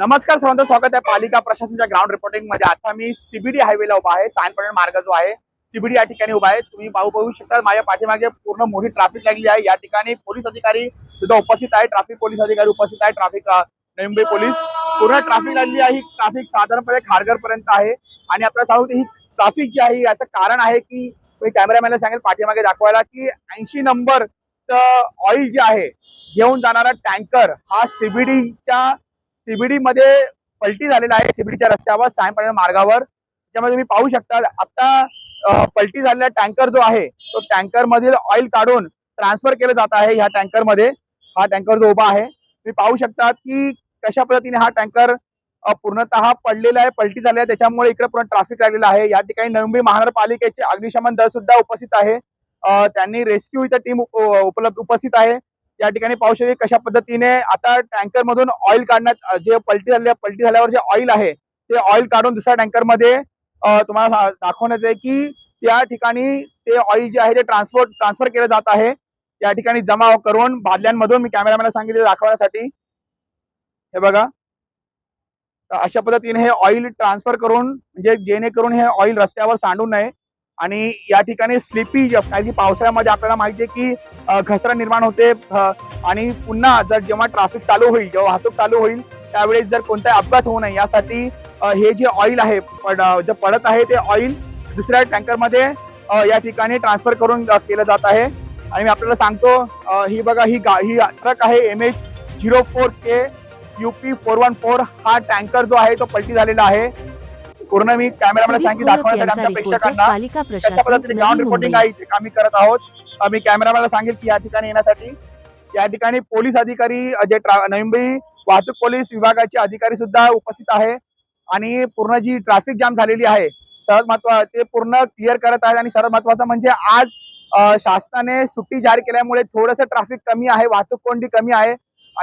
नमस्कार सर्वांचं स्वागत आहे पालिका प्रशासनाच्या ग्राउंड रिपोर्टिंगमध्ये. आता मी सीबीडी हायवेला उभा आहे सायनपर्यंत मार्ग जो आहे सीबीडी या ठिकाणी उभा आहे. तुम्ही पाहू पाहू शकता माझ्या पाठीमागे पूर्ण मोठी ट्रॅफिक लागली आहे. या ठिकाणी पोलीस अधिकारी सुद्धा उपस्थित आहे. ट्रॅफिक पोलीस अधिकारी उपस्थित आहे. ट्रॅफिक मुंबई पोलीस पूर्ण ट्रॅफिक लागली आहे. ही ट्रॅफिक साधारणपणे खारघर पर्यंत आहे. आणि आपल्याला सांगू ही ट्रॅफिक जी आहे याचं कारण आहे की मी कॅमेरामॅनला सांगेल पाठीमागे दाखवायला की ऐंशी नंबरचं ऑइल जे आहे घेऊन जाणारा टँकर हा सीबीडीच्या सीबीडी मध्ये पलटी झालेला आहे. सीबीडीच्या रस्त्यावर सायंपर्यंत मार्गावर. त्याच्यामध्ये तुम्ही पाहू शकता आता पलटी झालेला टँकर जो आहे तो टँकर मधील ऑइल काढून ट्रान्सफर केलं जात आहे ह्या टँकरमध्ये हा टँकर जो उभा आहे तुम्ही पाहू शकता की कशा पद्धतीने हा टँकर पूर्णतः पडलेला आहे पलटी झालेला आहे. त्याच्यामुळे इकडे पूर्ण ट्रॅफिक लागलेला आहे. या ठिकाणी नवी मुंबई महानगरपालिकेचे अग्निशमन दल सुद्धा उपस्थित आहे. त्यांनी रेस्क्यू इथं टीम उपलब्ध उपस्थित आहे. या ठिकाणी पाहू शकते कशा पद्धतीने आता टँकर मधून ऑइल काढण्यात जे पलटी झाले पलटी झाल्यावर जे ऑइल आहे ते ऑइल काढून दुसऱ्या टँकरमध्ये तुम्हाला दाखवण्यात आहे की त्या ठिकाणी ते ऑइल जे आहे ते ट्रान्सपोर्ट ट्रान्सफर केलं जात आहे. या ठिकाणी जमा करून बादल्यांमधून मी कॅमेरामॅनला सांगितले दाखवण्यासाठी. हे बघा. अशा पद्धतीने हे ऑइल ट्रान्सफर करून म्हणजे जेणेकरून हे ऑइल रस्त्यावर सांडू नये. आणि या ठिकाणी स्लिपी कारण की पावसाळ्यामध्ये आपल्याला माहिती आहे की अं, घसरण निर्माण होते. आणि पुन्हा जर जेव्हा ट्रॅफिक चालू होईल जेव्हा वाहतूक चालू होईल त्यावेळेस जर कोणताही अपघात होऊ नये यासाठी हे जे ऑइल आहे पड- जे पडत आहे ते ऑइल दुसऱ्या टँकरमध्ये या ठिकाणी ट्रान्सफर करून केलं जात आहे. आणि मी आपल्याला सांगतो ही बघा ही गा ही ट्रक आहे M H zero four K U P four one four हा टँकर जो आहे तो पलटी झालेला आहे. पूर्ण मी कॅमेरामध्ये सांगितलं दाखवण्यासाठी आमच्या प्रेक्षकांना. कशा पद्धतीने ग्राउंड रिपोर्टिंग आहे इथे आम्ही करत आहोत. आम्ही कॅमेरामॅनला सांगेल की या ठिकाणी येण्यासाठी. या ठिकाणी पोलीस अधिकारी जे नवी मुंबई वाहतूक पोलीस विभागाचे अधिकारी सुद्धा उपस्थित आहे. आणि पूर्ण जी ट्रॅफिक जाम झालेली आहे सर्वात महत्त्व ते पूर्ण क्लिअर करत आहेत. आणि सर्वात महत्वाचं म्हणजे आज शासनाने सुट्टी जाहीर केल्यामुळे थोडंसं ट्रॅफिक कमी आहे वाहतूक कोंडी कमी आहे.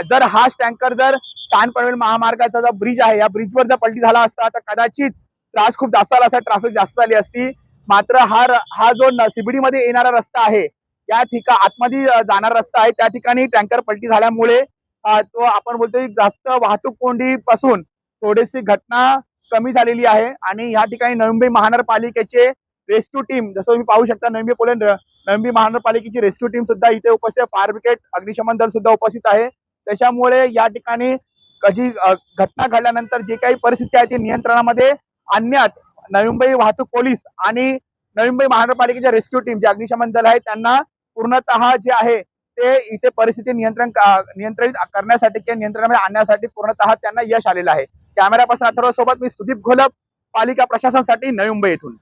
जर हाच टँकर जर सान पनवेल महामार्गाचा जो ब्रिज आहे या ब्रिजवर जर पलटी झाला असता तर कदाचित त्रास खूप जास्त आला असता ट्रॅफिक जास्त झाली असती. मात्र हा हा जो सीबीडी मध्ये येणारा रस्ता आहे या ठिकाण आतमध्ये जाणारा रस्ता आहे त्या ठिकाणी टँकर पलटी झाल्यामुळे तो आपण बोलतोय जास्त वाहतूक कोंडी पासून थोडीशी घटना कमी झालेली आहे. आणि या ठिकाणी नवी मुंबई महानगरपालिकेचे रेस्क्यू टीम जसं तुम्ही पाहू शकता नवी मुंबई पोलीस नवी मुंबई महानगरपालिकेची रेस्क्यू टीम सुद्धा इथे उपस्थित फायर ब्रिगेड अग्निशमन दल सुद्धा उपस्थित आहे. त्याच्यामुळे या ठिकाणी कधी घटना घडल्यानंतर जे काही परिस्थिती आहे ती नियंत्रणामध्ये आणण्यात नवी मुंबई वाहतूक पोलीस आणि नवी मुंबई महानगरपालिकेच्या रेस्क्यू टीम जे अग्निशमन दल आहे त्यांना पूर्णतः जे आहे ते इथे परिस्थिती नियंत्रण नियंत्रित करण्यासाठी किंवा नियंत्रणामध्ये आणण्यासाठी पूर्णतः त्यांना यश आलेलं आहे. कॅमेरापासून अथर्व सोबत मी सुदीप घोलप पालिका प्रशासनासाठी नवी मुंबई येथून.